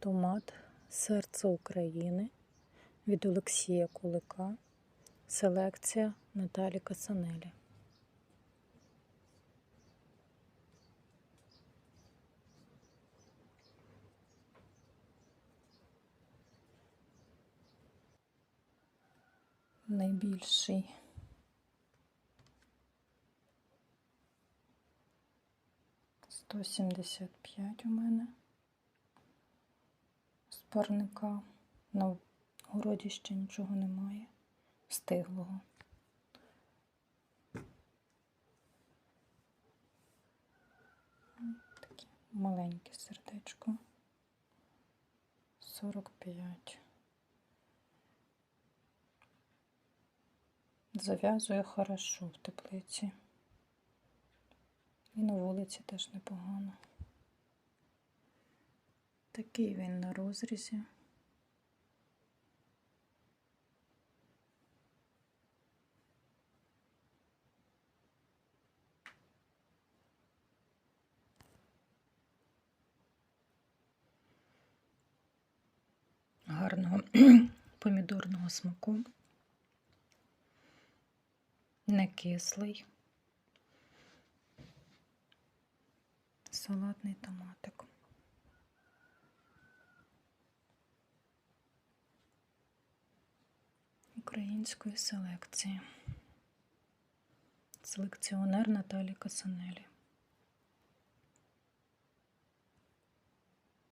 Томат Серце України від Олексія Кулика. Селекція Наталі Касанелі. Найбільший сто сімдесят п'ять у мене парника. На городі ще нічого немає. Стиглого. Таке маленьке сердечко. 45. Зав'язує хорошо в теплиці. І на вулиці теж непогано. Такий він на розрізі. Гарного помідорного смаку. Не кислий. Салатний томатик. Української селекції. Селекціонер Наталі Касанелі.